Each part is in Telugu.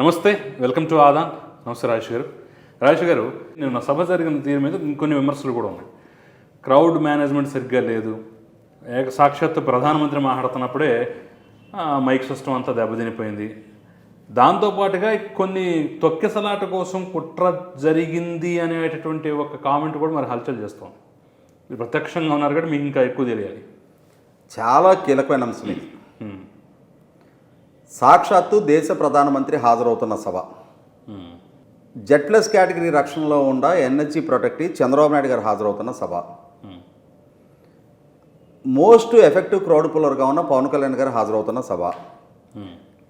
నమస్తే వెల్కమ్ టు ఆదాన్. నమస్తే రాజేష్ గారు. రాజేష్ గారు నిన్న సభ జరిగిన తీరు మీద ఇంకొన్ని విమర్శలు కూడా ఉన్నాయి. క్రౌడ్ మేనేజ్మెంట్ సరిగ్గా లేదు. ఏక సాక్షాత్తు ప్రధానమంత్రి మాట్లాడుతున్నప్పుడే మైక్ సిస్టమ్ అంతా దెబ్బతినిపోయింది. దాంతోపాటుగా కొన్ని తొక్కెసలాట కోసం కుట్ర జరిగింది అనేటటువంటి ఒక కామెంట్ కూడా మరి హల్చల్ చేస్తాం మీరు ప్రత్యక్షంగా ఉన్నారు కాబట్టి మీకు ఇంకా ఎక్కువ తెలియాలి. చాలా కీలకమైన అంశం ఇది. సాక్షాత్తు దేశ ప్రధానమంత్రి హాజరవుతున్న సభ. ప్లస్ కేటగిరీ రక్షణలో ఉన్న ఎన్హెచ్జి ప్రొటెక్టి చంద్రబాబు నాయుడు గారు హాజరవుతున్న సభ. మోస్ట్ ఎఫెక్టివ్ క్రౌడ్ పుల్లర్గా ఉన్న పవన్ కళ్యాణ్ గారు హాజరవుతున్న సభ.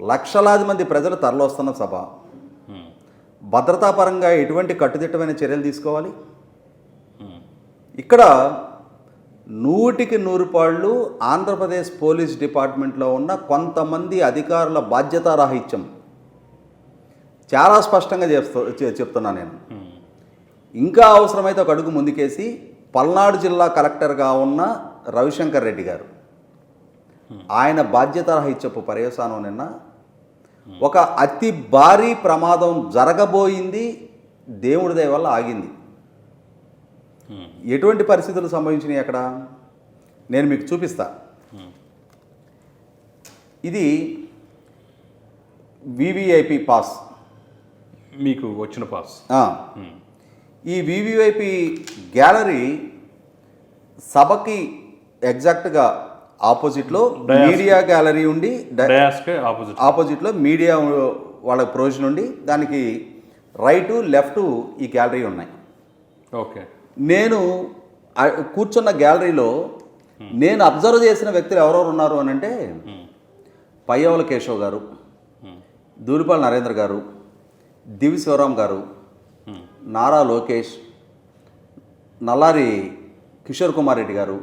లక్షలాది మంది ప్రజలు తరలివస్తున్న సభ. భద్రతాపరంగా ఎటువంటి కట్టుదిట్టమైన చర్యలు తీసుకోవాలి? ఇక్కడ నూటికి నూరు పాళ్ళు ఆంధ్రప్రదేశ్ పోలీస్ డిపార్ట్మెంట్లో ఉన్న కొంతమంది అధికారుల బాధ్యతారాహిత్యం. చాలా స్పష్టంగా చెప్తూ చె- చెప్తున్నా నేను. ఇంకా అవసరమైతే ఒక అడుగు ముందుకేసి పల్నాడు జిల్లా కలెక్టర్గా ఉన్న రవిశంకర్ రెడ్డి గారు. ఆయన బాధ్యతారాహిత్యపు పర్యవసానం నిన్న. ఒక అతి భారీ ప్రమాదం జరగబోయింది దేవుడి దయ వల్ల ఆగింది. ఎటువంటి పరిస్థితులు సంభవించినాయి అక్కడ? నేను మీకు చూపిస్తా. ఇది వివిఐపి పాస్ మీకు వచ్చిన పాస్ ఈ వివిఐపి గ్యాలరీ సభకి ఎగ్జాక్ట్గా ఆపోజిట్లో. మీడియా గ్యాలరీ ఉండి ఆపోజిట్ ఆపోజిట్లో మీడియా వాళ్ళ ప్రొవిజన్ ఉండి దానికి రైటు లెఫ్ట్ ఈ గ్యాలరీ ఉన్నాయి. ఓకే నేను కూర్చున్న గ్యాలరీలో నేను అబ్జర్వ్ చేసిన వ్యక్తులు ఎవరెవరు ఉన్నారు అని అంటే పయ్యవల కేశవ్ గారు ఉమ్, దూలిపాల నరేంద్ర గారు దివి శివరాం గారు నారా లోకేష్ నల్లారి కిషోర్ కుమార్ రెడ్డి గారు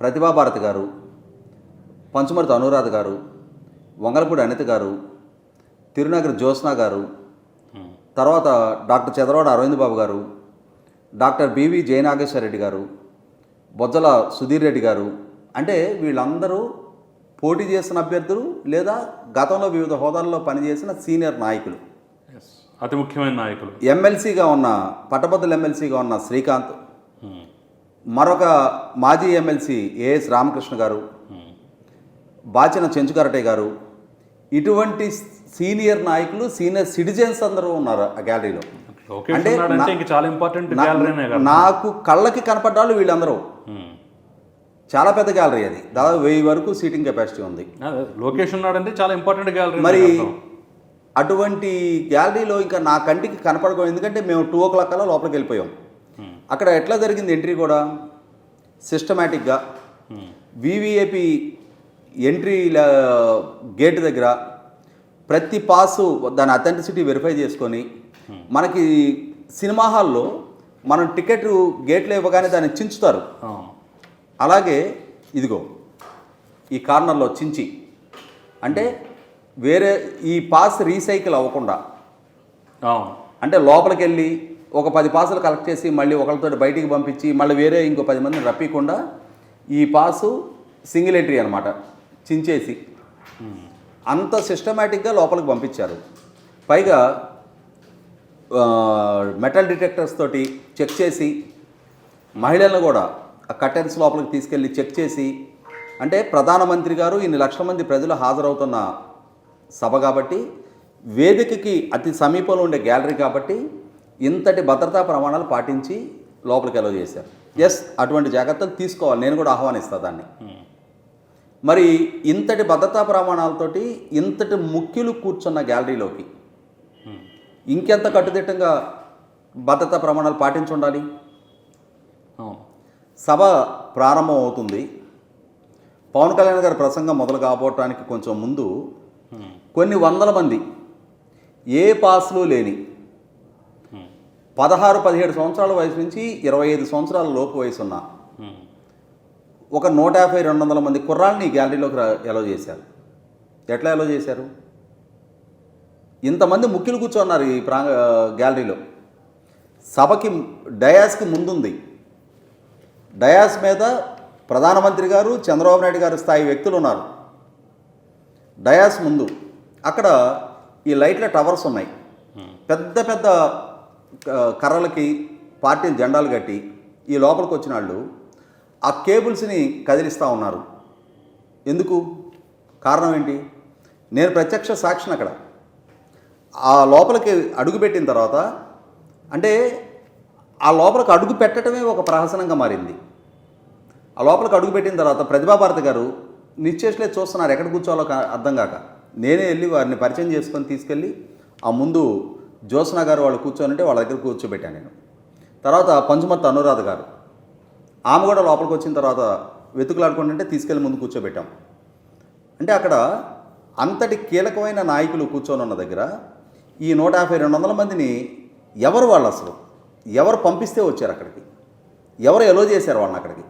ప్రతిభాభారతి గారు పంచమర్తి అనురాధ గారు వంగలపూడి అనిత గారు తిరునగర్ జ్యోత్స్న గారు తర్వాత డాక్టర్ చంద్రవాడ అరవింద్ బాబు గారు డాక్టర్ బివి జయనాగేశ్వర రెడ్డి గారు బొజ్జల సుధీర్ రెడ్డి గారు అంటే వీళ్ళందరూ పోటీ చేసిన అభ్యర్థులు లేదా గతంలో వివిధ హోదాల్లో పనిచేసిన సీనియర్ నాయకులు. అతి ముఖ్యమైన నాయకులు. ఎమ్మెల్సీగా ఉన్న పట్టభద్రుల ఎమ్మెల్సీగా ఉన్న శ్రీకాంత్ ఉమ్, మరొక మాజీ ఎమ్మెల్సీ ఏఎస్ రామకృష్ణ గారు ఉమ్, బాచిన చెంచుకరటయ్య గారు ఇటువంటి సీనియర్ నాయకులు సీనియర్ సిటిజన్స్ అందరూ ఉన్నారు ఆ గ్యాలరీలో. అంటే చాలా ఇంపార్టెంట్ నాకు కళ్ళకి కనపడ్డాలు వీళ్ళందరూ. చాలా పెద్ద గ్యాలరీ అది. దాదాపు వెయ్యి వరకు సీటింగ్ కెపాసిటీ ఉంది. అదే, లోకేష్ ఉన్నాడంటే చాలా ఇంపార్టెంట్ గ్యాలరీ మరి అటువంటి గ్యాలరీలో ఇంకా నా కంటికి కనపడకం ఎందుకంటే మేము టూ ఓ క్లాక్ కల్లా లోపలికి వెళ్ళిపోయాం. అక్కడ ఎట్లా జరిగింది ఎంట్రీ కూడా? సిస్టమేటిక్గా వివిఐపి ఎంట్రీ గేట్ దగ్గర ప్రతి పాసు దాని అథెంటిసిటీ వెరిఫై చేసుకొని మనకి సినిమా హాల్లో మనం టికెట్ గేట్లో ఇవ్వగానే దాన్ని చించుతారు. అలాగే ఇదిగో ఈ కార్నర్లో చించి. అంటే వేరే ఈ పాస్ రీసైకిల్ అవ్వకుండా. అంటే లోపలికి వెళ్ళి ఒక పది పాసులు కలెక్ట్ చేసి మళ్ళీ ఒకరితో బయటికి పంపించి మళ్ళీ వేరే ఇంకో పది మందిని రప్పకుండా ఈ పాసు సింగిల్ ఎంట్రీ అనమాట చించేసి. అంత సిస్టమేటిక్గా లోపలికి పంపించారు. పైగా మెటల్ డిటెక్టర్స్ తోటి చెక్ చేసి మహిళలను కూడా ఆ కర్టెన్స్ లోపలికి తీసుకెళ్ళి చెక్ చేసి అంటే ప్రధానమంత్రి గారు ఇన్ని లక్షల మంది ప్రజలు హాజరవుతున్న సభ కాబట్టి వేదికకి అతి సమీపంలో ఉండే గ్యాలరీ కాబట్టి ఇంతటి భద్రతా ప్రమాణాలు పాటించి లోపలికి అలౌ చేశారు. ఎస్ అటువంటి జాగ్రత్తలు తీసుకోవాలి. నేను కూడా ఆహ్వానిస్తా దాన్ని. మరి ఇంతటి భద్రతా ప్రమాణాలతోటి ఇంతటి ముఖ్యులు కూర్చున్న గ్యాలరీలోకి ఇంకెంత కట్టుదిట్టంగా భద్రతా ప్రమాణాలు పాటించి ఉండాలి సభ ప్రారంభం అవుతుంది. పవన్ కళ్యాణ్ గారి ప్రసంగం మొదలు కాబోటానికి కొంచెం ముందు కొన్ని వందల మంది ఏ పాస్లు లేని పదహారు పదిహేడు సంవత్సరాల వయసు నుంచి ఇరవై ఐదు సంవత్సరాల లోపు వయసు ఉన్న ఒక నూట యాభై రెండు వందల మంది కుర్రాళ్ళని గ్యాలరీలోకి ఎలా ఎలో చేశారు. ఎట్లా ఎలా చేశారు? ఇంతమంది ముఖ్యులు కూర్చున్నారు ఈ ప్రా గ్యాలరీలో. సభకి డయాస్కి ముందుంది. డయాస్ మీద ప్రధానమంత్రి గారు చంద్రబాబు నాయుడు గారు స్థాయి వ్యక్తులు ఉన్నారు. డయాస్ ముందు. అక్కడ ఈ లైట్ల టవర్స్ ఉన్నాయి. పెద్ద పెద్ద కర్రలకి పార్టీ జెండాలు కట్టి ఈ లోపలికి వచ్చిన వాళ్ళు ఆ కేబుల్స్ని కదిలిస్తూ ఉన్నారు. ఎందుకు? కారణం ఏంటి? నేను ప్రత్యక్ష సాక్షిని అక్కడ. ఆ లోపలికి అడుగు పెట్టిన తర్వాత అంటే ఆ లోపలికి అడుగు పెట్టడమే ఒక ప్రహసనంగా మారింది. ఆ లోపలికి అడుగు పెట్టిన తర్వాత ప్రతిభాభారతి గారు నిశ్చేషలే చూస్తున్నారు ఎక్కడ కూర్చోవాలో అర్థం కాక నేనే వెళ్ళి వారిని పరిచయం చేసుకొని తీసుకెళ్ళి ఆ ముందు జ్యోత్స్న గారు వాళ్ళు కూర్చోనంటే వాళ్ళ దగ్గర కూర్చోబెట్టాను నేను. తర్వాత పంచుమర్తి అనురాధ గారు ఆమె కూడా లోపలికి వచ్చిన తర్వాత వెతుకులాడుకుంటుంటే తీసుకెళ్ళి ముందు కూర్చోబెట్టాం. అంటే అక్కడ అంతటి కీలకమైన నాయకులు కూర్చొని ఉన్న దగ్గర ఈ నూట యాభై రెండు వందల మందిని ఎవరు వాళ్ళు అసలు? ఎవరు పంపిస్తే వచ్చారు అక్కడికి? ఎవరు ఎలో చేశారు వాళ్ళని అక్కడికి?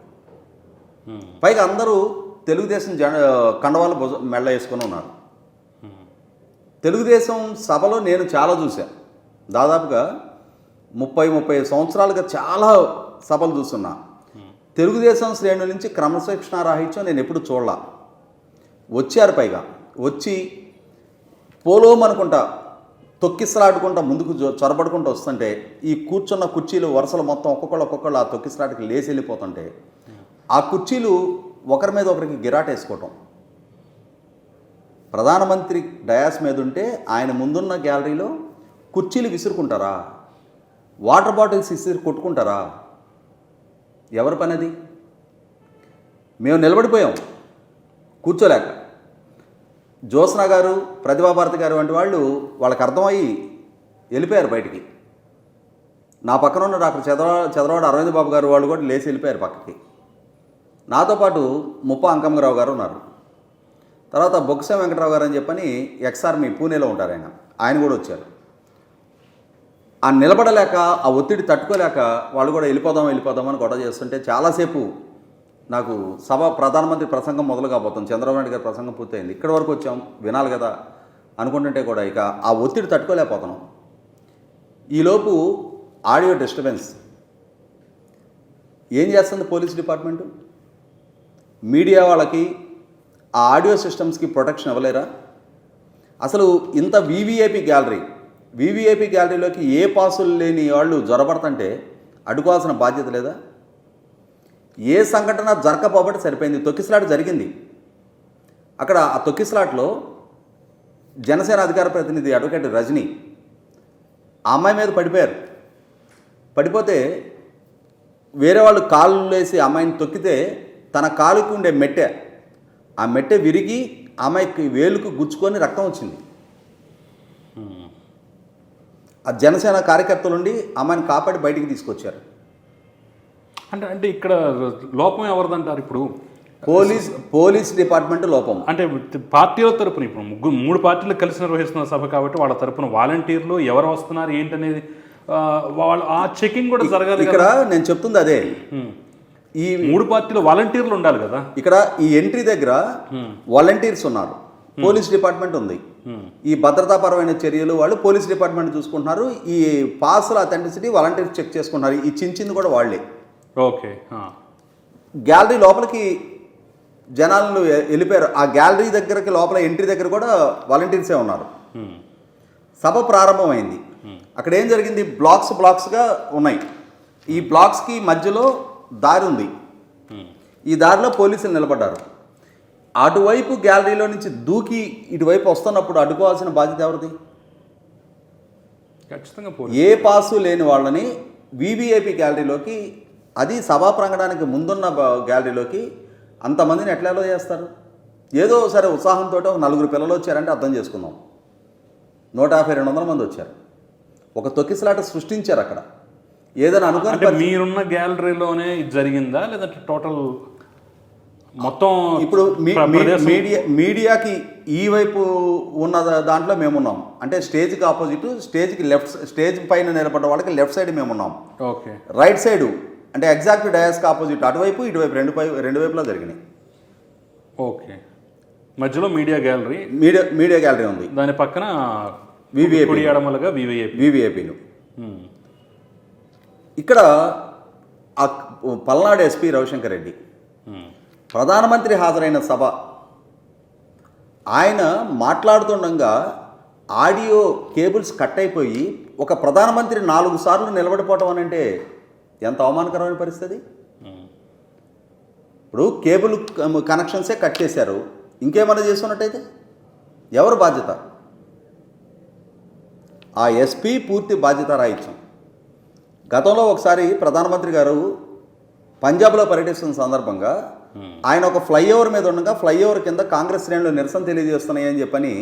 పైగా అందరూ తెలుగుదేశం జన కండవాళ్ళ భుజ మెళ్ళ వేసుకొని ఉన్నారు. తెలుగుదేశం సభలో నేను చాలా చూశాను. దాదాపుగా ముప్పై ముప్పై సంవత్సరాలుగా చాలా సభలు చూస్తున్నా. తెలుగుదేశం శ్రేణుల నుంచి క్రమశిక్షణ రాహిత్యం నేను ఎప్పుడు చూడలా. వచ్చారు పైగా. వచ్చి పోలోం అనుకుంటా తొక్కిసలాడుకుంటా ముందుకు చొరబడుకుంటూ వస్తుంటే ఈ కూర్చున్న కుర్చీలు వరుసలు మొత్తం ఒక్కొక్కళ్ళు ఒక్కొక్కళ్ళు ఆ తొక్కిసలాటకి లేచి వెళ్ళిపోతుంటే ఆ కుర్చీలు ఒకరి మీద ఒకరికి గిరాటేసుకోవటం. ప్రధానమంత్రి డయాస్ మీద ఉంటే ఆయన ముందున్న గ్యాలరీలో కుర్చీలు విసురుకుంటారా? వాటర్ బాటిల్స్ విసిరి కొట్టుకుంటారా? ఎవరి పని అది? మేము నిలబడిపోయాం. కూర్చోలేక. జ్యోత్స్న గారు ప్రతిభాభారతి గారు వంటి వాళ్ళు వాళ్ళకి అర్థమయ్యి వెళ్ళిపోయారు బయటికి. నా పక్కన ఉన్న డాక్టర్ చదవ చదరవాడ అరవింద్ బాబు గారు వాళ్ళు కూడా లేచి వెళ్ళిపోయారు పక్కకి. నాతో పాటు ముప్ప అంకమ్మరావు గారు ఉన్నారు. తర్వాత బొక్స వెంకటరావు గారు అని చెప్పని ఎక్స్ఆర్మీ పూణేలో ఉంటారు ఆయన. ఆయన కూడా వచ్చారు. ఆ నిలబడలేక ఆ ఒత్తిడి తట్టుకోలేక వాళ్ళు కూడా వెళ్ళిపోదాం వెళ్ళిపోదాం అని గొడవ చేస్తుంటే చాలాసేపు నాకు సభ ప్రధానమంత్రి ప్రసంగం మొదలు కాబోతుంది చంద్రబాబు నాయుడు గారి ప్రసంగం పూర్తయింది. ఇక్కడి వరకు వచ్చాం వినాలి కదా అనుకుంటుంటే కూడా ఇక ఆ ఒత్తిడి తట్టుకోలేకపోతున్నాం. ఈలోపు ఆడియో డిస్టర్బెన్స్. ఏం చేస్తుంది పోలీస్ డిపార్ట్మెంటు? మీడియా వాళ్ళకి ఆ ఆడియో సిస్టమ్స్కి ప్రొటెక్షన్ ఇవ్వలేరా? అసలు ఇంత వీవీఐపీ గ్యాలరీ వీవీఐపీ గ్యాలరీలోకి ఏ పాసులు లేని వాళ్ళు జ్వరపడతంటే అడ్డుకోవాల్సిన బాధ్యత లేదా? ఏ సంఘటన జరగకపోబట్టి సరిపోయింది. తొక్కిసలాట జరిగింది. అక్కడ ఆ తొక్కిసలాట్లో జనసేన అధికార ప్రతినిధి అడ్వకేట్ రజనీ ఆ అమ్మాయి మీద పడిపోయారు. పడిపోతే వేరే వాళ్ళు కాళ్ళు వేసి అమ్మాయిని తొక్కితే తన కాలుకి ఉండే మెట్టె ఆ మెట్టె విరిగి అమ్మాయికి వేలుకు గుచ్చుకొని రక్తం వచ్చింది. ఆ జనసేన కార్యకర్తలు ఉండి అమ్మాయిని కాపాడి బయటికి తీసుకొచ్చారు. అంటే అంటే ఇక్కడ లోపం ఎవరిదంటారు ఇప్పుడు? పోలీస్ పోలీస్ డిపార్ట్మెంట్ లోపం. అంటే పార్టీల తరపున ఇప్పుడు ముగ్గురు మూడు పార్టీలు కలిసి నిర్వహిస్తున్న సభ కాబట్టి వాళ్ళ తరపున వాలంటీర్లు ఎవరు వస్తున్నారు ఏంటనేది వాళ్ళు ఆ చెకింగ్ కూడా జరగాలి ఇక్కడ నేను చెప్తుంది అదే. ఈ మూడు పార్టీలు వాలంటీర్లు ఉండాలి కదా. ఇక్కడ ఈ ఎంట్రీ దగ్గర వాలంటీర్స్ ఉన్నారు. పోలీస్ డిపార్ట్మెంట్ ఉంది. ఈ భద్రతాపరమైన చర్యలు వాళ్ళు పోలీస్ డిపార్ట్మెంట్ చూసుకుంటున్నారు. ఈ పాసుల అథెంటిసిటీ వాలంటీర్స్ చెక్ చేసుకుంటున్నారు. ఈ చించింది కూడా వాళ్ళే. ఓకే. గ్యాలరీ లోపలికి జనాలు వె- వెళ్ళిపోయారు. ఆ గ్యాలరీ దగ్గరకి లోపల ఎంట్రీ దగ్గర కూడా వాలంటీర్సే ఉన్నారు. సభ ప్రారంభమైంది. అక్కడ ఏం జరిగింది? బ్లాక్స్ బ్లాక్స్గా ఉన్నాయి. ఈ బ్లాక్స్కి మధ్యలో దారి ఉంది. ఈ దారిలో పోలీసులు నిలబడ్డారు. అటువైపు గ్యాలరీలో నుంచి దూకి ఇటువైపు వస్తున్నప్పుడు అడ్డుకోవాల్సిన బాధ్యత ఎవరిది? ఖచ్చితంగా ఏ పాసు లేని వాళ్ళని వివిఐపి గ్యాలరీలోకి అది సభా ప్రాంగణానికి ముందున్న గ్యాలరీలోకి అంతమందిని ఎట్లా ఎలా చేస్తారు? ఏదో సరే ఉత్సాహంతో ఒక నలుగురు పిల్లలు వచ్చారంటే అర్థం చేసుకుందాం. నూట యాభై రెండు వందల మంది వచ్చారు. ఒక తొక్కిసలాట సృష్టించారు అక్కడ. ఏదైనా అనుకుని అంటే మీరున్న గ్యాలరీలోనే ఇది జరిగిందా? లేదంటే టోటల్ మొత్తం ఇప్పుడు మీడియా మీడియాకి ఈ వైపు ఉన్న దాంట్లో మేమున్నాం. అంటే స్టేజ్కి ఆపోజిట్ స్టేజ్కి లెఫ్ట్ స్టేజ్ పైన నిలబడ్డ వాళ్ళకి లెఫ్ట్ సైడ్ మేమున్నాం. ఓకే. రైట్ సైడు అంటే ఎగ్జాక్ట్ డయాస్కి ఆపోజిట్ అటువైపు ఇటువైపు రెండు పై రెండు వైపులా జరిగినాయి. ఓకే. మధ్యలో media gallery media media gallery ఉంది. దాని పక్కన వివిఐపి ఎడమలుగా వివిఐపి వివిఐపీలు ఇక్కడ ఆ పల్నాడు ఎస్పీ రవిశంకర్ రెడ్డి ప్రధానమంత్రి హాజరైన సభ. ఆయన మాట్లాడుతుండగా ఆడియో కేబుల్స్ కట్ అయిపోయి ఒక ప్రధానమంత్రి నాలుగు సార్లు నిలబడిపోవటం అని అంటే ఎంత అవమానకరమైన పరిస్థితి? ఇప్పుడు కేబుల్ కనెక్షన్సే కట్ చేశారు. ఇంకేమైనా చేసుకున్నట్టయితే ఎవరు బాధ్యత? ఆ ఎస్పీ పూర్తి బాధ్యత రాయించాం గతంలో ఒకసారి ప్రధానమంత్రి గారు పంజాబ్లో పర్యటిస్తున్న సందర్భంగా ఆయన ఒక ఫ్లైఓవర్ మీద ఉండగా ఫ్లైఓవర్ కింద కాంగ్రెస్ శ్రేణులు నిరసన తెలియజేస్తున్నాయి అని చెప్పని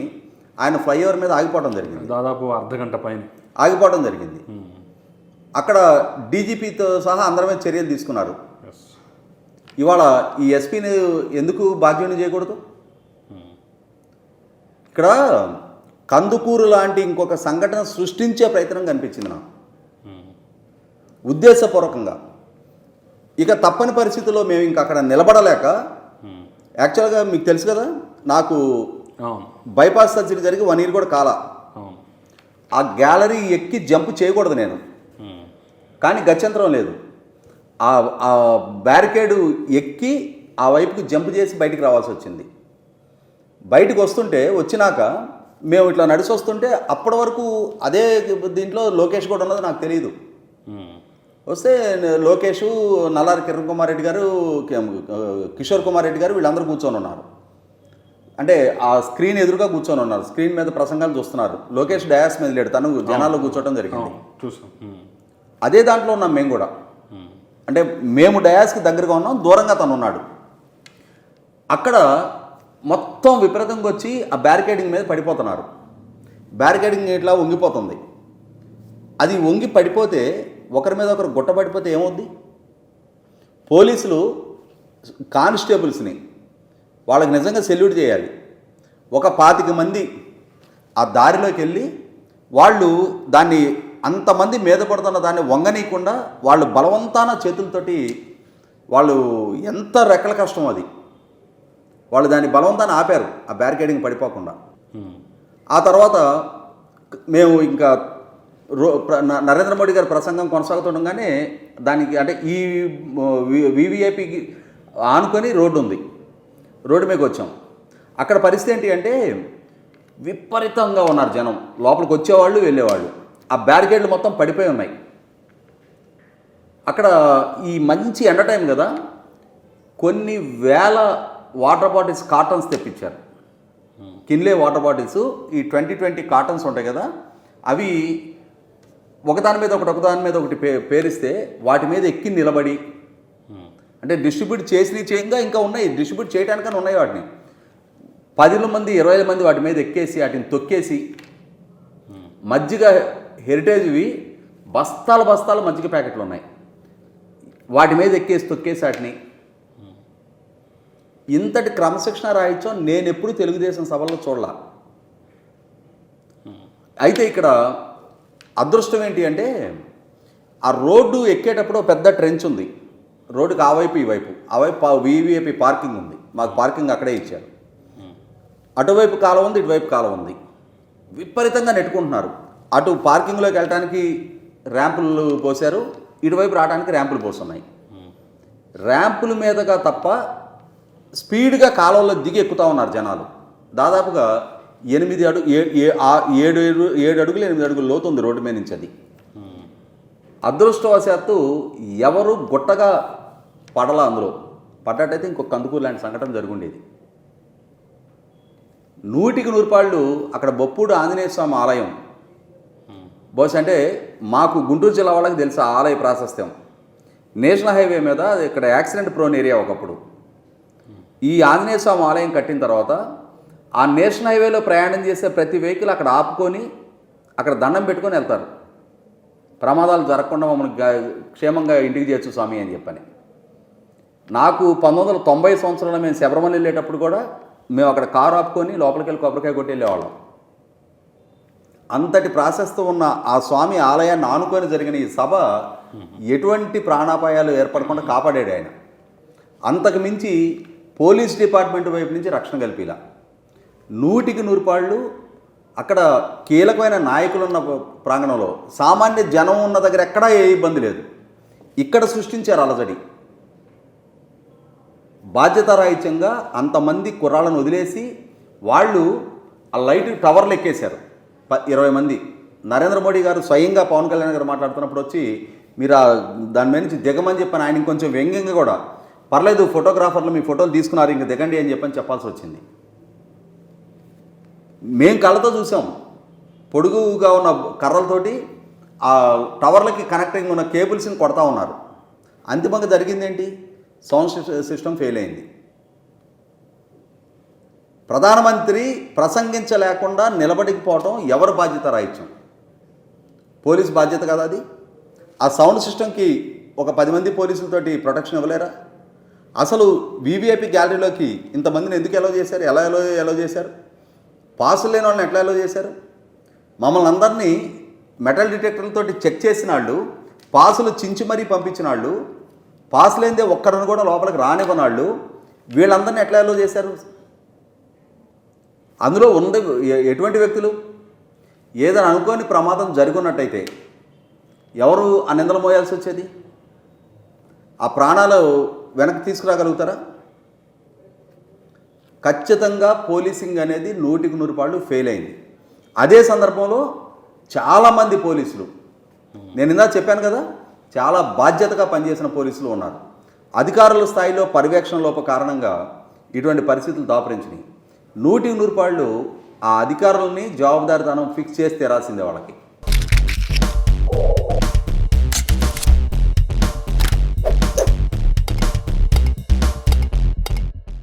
ఆయన ఫ్లైఓవర్ మీద ఆగిపోవడం జరిగింది. దాదాపు అర్ధ గంట పైన. ఆగిపోవడం జరిగింది. అక్కడ డీజీపీతో సహా అందరి మీద చర్యలు తీసుకున్నారు. ఇవాళ ఈ ఎస్పీని ఎందుకు బాధ్యుని చేయకూడదు? ఇక్కడ కందుకూరు లాంటి ఇంకొక సంఘటన సృష్టించే ప్రయత్నం కనిపించింది నాకు. ఉద్దేశపూర్వకంగా. ఇక తప్పని పరిస్థితుల్లో మేము ఇంక అక్కడ నిలబడలేక యాక్చువల్గా మీకు తెలుసు కదా నాకు బైపాస్ సర్జరీ జరిగి వన్ ఇయర్ కూడా కాల. ఆ గ్యాలరీ ఎక్కి జంప్ చేయకూడదు నేను. కానీ గత్యంతరం లేదు. ఆ బ్యారికేడు ఎక్కి ఆ వైపుకి జంప్ చేసి బయటికి రావాల్సి వచ్చింది. బయటికి వస్తుంటే వచ్చినాక మేము ఇట్లా నడిచి వస్తుంటే అప్పటి వరకు అదే దీంట్లో లోకేష్ కూడా ఉన్నది నాకు తెలియదు వస్తే లోకేష్ నల్లారి కిరణ్ కుమార్ రెడ్డి గారు కిషోర్ కుమార్ రెడ్డి గారు వీళ్ళందరూ కూర్చొని ఉన్నారు. అంటే ఆ స్క్రీన్ ఎదురుగా కూర్చొని ఉన్నారు. స్క్రీన్ మీద ప్రసంగాలు చూస్తున్నారు. లోకేష్ డయాస్ మీద లేడు. తను జనాల్లో కూర్చోవడం జరిగింది. చూసాం. అదే దాంట్లో ఉన్నాం మేము కూడా. అంటే మేము డయాస్కి దగ్గరగా ఉన్నాం దూరంగా తను ఉన్నాడు. అక్కడ మొత్తం విపరీతంగా వచ్చి ఆ బ్యారికేడింగ్ మీద పడిపోతున్నారు. బ్యారికేడింగ్ ఇట్లా వంగిపోతుంది. అది వంగి పడిపోతే ఒకరి మీద ఒకరు గుట్ట పడిపోతే ఏమవుద్ది? పోలీసులు కానిస్టేబుల్స్ని వాళ్ళకి నిజంగా సెల్యూట్ చేయాలి. ఒక పాతిక మంది ఆ దారిలోకి వెళ్ళి వాళ్ళు దాన్ని అంతమంది మీద పడుతున్న దాన్ని వంగనీయకుండా వాళ్ళు బలవంతాన చేతులతోటి వాళ్ళు ఎంత రెక్కల కష్టం అది. వాళ్ళు దాన్ని బలవంతాన్ని ఆపారు ఆ బ్యారికేడింగ్ పడిపోకుండా. ఆ తర్వాత మేము ఇంకా రో న- నరేంద్ర మోడీ గారి ప్రసంగం కొనసాగుతుండగానే దానికి అంటే ఈ వివిఐపికి ఆనుకొని రోడ్డు ఉంది. రోడ్డు మీకు వచ్చాం. అక్కడ పరిస్థితి ఏంటి అంటే విపరీతంగా ఉన్నారు జనం. లోపలికి వచ్చేవాళ్ళు వెళ్ళేవాళ్ళు. ఆ బ్యారికేడ్లు మొత్తం పడిపోయి ఉన్నాయి. అక్కడ ఈ మంచి ఎండ టైం కదా కొన్ని వేల వాటర్ బాటిల్స్ కాటన్స్ తెప్పించారు. కిన్లే వాటర్ బాటిల్స్ ఈ ట్వంటీ ట్వంటీ కాటన్స్ ఉంటాయి కదా అవి ఒకదాని మీద ఒకటి ఒకదాని మీద ఒకటి పే పేరిస్తే వాటి మీద ఎక్కి నిలబడి అంటే డిస్ట్రిబ్యూట్ చేసి చేయంగా ఇంకా ఉన్నాయి డిస్ట్రిబ్యూట్ చేయడానికని ఉన్నాయి వాటిని. పదిల మంది ఇరవై మంది వాటి మీద ఎక్కేసి వాటిని తొక్కేసి మజ్జిగ హెరిటేజ్వి బస్తాలు బస్తాలు మజ్జిగ ప్యాకెట్లు ఉన్నాయి. వాటి మీద ఎక్కేసి తొక్కేసి వాటిని. ఇంతటి క్రమశిక్షణ రాయించో నేను ఎప్పుడు తెలుగుదేశం సభల్లో చూడలా. అయితే ఇక్కడ అదృష్టం ఏంటి అంటే ఆ రోడ్డు ఎక్కేటప్పుడు పెద్ద ట్రెంచ్ ఉంది. రోడ్డుకి ఆ వైపు ఈ వైపు. ఆ వైపు వివిఐపి పార్కింగ్ ఉంది. మాకు పార్కింగ్ అక్కడే ఇచ్చారు. అటువైపు కాలం ఉంది ఇటువైపు కాలం ఉంది. విపరీతంగా నెట్టుకుంటున్నారు. అటు పార్కింగ్లోకి వెళ్ళడానికి ర్యాంపులు పోశారు ఇటువైపు రావడానికి ర్యాంపులు పోస్తున్నాయి. ర్యాంపుల మీదగా తప్ప స్పీడ్గా కాలంలో దిగి ఎక్కుతా ఉన్నారు జనాలు. దాదాపుగా ఎనిమిది అడుగు ఏ- ఏ- ఏడు ఏడు ఏడు అడుగులు ఎనిమిది అడుగులు లోతు ఉంది రోడ్డు మీద నుంచి అది. అదృష్టవశాత్తు ఎవరు గుట్టగా పడలా అందులో. పడ్డట్టయితే ఇంకొక కందుకూరు లాంటి సంఘటన జరుగుండేది. నూటికి నూరుపాళ్ళు అక్కడ బొప్పుడు ఆంజనేయ స్వామి ఆలయం బహుశా అంటే మాకు గుంటూరు జిల్లా వాళ్ళకి తెలుసు ఆలయ ప్రాశస్త్యం. నేషనల్ హైవే మీద ఇక్కడ యాక్సిడెంట్ ప్రోన్ ఏరియా ఒకప్పుడు. ఈ ఆంజనేయ స్వామి ఆలయం కట్టిన తర్వాత ఆ నేషనల్ హైవేలో ప్రయాణం చేసే ప్రతి వెహికల్ అక్కడ ఆపుకొని అక్కడ దండం పెట్టుకొని వెళ్తారు. ప్రమాదాలు జరగకుండా మమ్మల్ని క్షేమంగా ఇంటికి చేర్చు స్వామి అని చెప్పని. నాకు పంతొమ్మిది వందల తొంభై సంవత్సరంలో మేము శబరిమల వెళ్ళేటప్పుడు కూడా మేము అక్కడ కారు ఆపుకొని లోపలికి వెళ్ళి కొబ్బరికాయ కొట్టి వెళ్ళేవాళ్ళం అంతటి ప్రాశస్తం ఉన్న ఆ స్వామి ఆలయాన్ని ఆనుకొని జరిగిన ఈ సభ ఎటువంటి ప్రాణాపాయాలు ఏర్పడకుండా కాపాడాడు ఆయన. అంతకు మించి పోలీస్ డిపార్ట్మెంట్ వైపు నుంచి రక్షణ కల్పిలా. నూటికి నూరుపాళ్ళు అక్కడ కీలకమైన నాయకులు ఉన్న ప్రాంగణంలో సామాన్య జనం ఉన్న దగ్గర ఎక్కడా ఏ ఇబ్బంది లేదు. ఇక్కడ సృష్టించారు అలజడి. బాధ్యతారాహిత్యంగా అంతమంది కుర్రాళ్ళను వదిలేసి వాళ్ళు ఆ లైట్ టవర్లు ఎక్కేశారు. ప ఇరవై మంది. నరేంద్ర మోడీ గారు స్వయంగా పవన్ కళ్యాణ్ గారు మాట్లాడుతున్నప్పుడు వచ్చి మీరు ఆ దాని మీద నుంచి దిగమని చెప్పాను. ఆయన కొంచెం వ్యంగ్యంగా కూడా పర్లేదు ఫోటోగ్రాఫర్లు మీ ఫోటోలు తీసుకున్నారు ఇంక దిగండి అని చెప్పని చెప్పాల్సి వచ్చింది. మేం కళ్ళతో చూసాం. పొడుగుగా ఉన్న కర్రలతోటి ఆ టవర్లకి కనెక్టింగ్ ఉన్న కేబుల్స్ని కొడతా ఉన్నారు. అంతిమంగా జరిగింది ఏంటి సౌండ్ సిస్టమ్ ఫెయిల్ అయింది. ప్రధానమంత్రి ప్రసంగించలేకుండా నిలబడిపోవటం ఎవరు బాధ్యత రాయించాం పోలీస్ బాధ్యత కదా అది? ఆ సౌండ్ సిస్టమ్కి ఒక పది మంది పోలీసులతోటి ప్రొటెక్షన్ ఇవ్వలేరా? అసలు వీవీఐపీ గ్యాలరీలోకి ఇంతమందిని ఎందుకు ఎలో చేశారు? ఎలా ఎలో ఎలో చేశారు? పాసులు లేని వాళ్ళని ఎట్లా ఎలో చేశారు? మమ్మల్ని అందరినీ మెటల్ డిటెక్టర్లతోటి చెక్ చేసిన వాళ్ళు పాసులు చించి మరీ పంపించిన వాళ్ళు పాస్ లేనిదే ఒక్కరిని కూడా లోపలికి రానివ్వని వాళ్ళు వీళ్ళందరినీ ఎట్లా ఎలో చేశారు? అందులో ఉంది ఎటువంటి వ్యక్తులు? ఏదైనా అనుకోని ప్రమాదం జరుగున్నట్టయితే ఎవరు ఆ నిందలు మోయాల్సి వచ్చేది? ఆ ప్రాణాలు వెనక్కి తీసుకురాగలుగుతారా? ఖచ్చితంగా పోలీసింగ్ అనేది నూటికి నూరు పాళ్ళు ఫెయిల్ అయింది. అదే సందర్భంలో చాలామంది పోలీసులు నేను ఇందా చెప్పాను కదా చాలా బాధ్యతగా పనిచేసిన పోలీసులు ఉన్నారు. అధికారుల స్థాయిలో పర్యవేక్షణ లోప కారణంగా ఇటువంటి పరిస్థితులు దాపరించినాయి. నూటికి నూరు పాళ్ళు ఆ అధికారులని జవాబుదారితనం ఫిక్స్ చేసి తీరాల్సిందే వాళ్ళకి.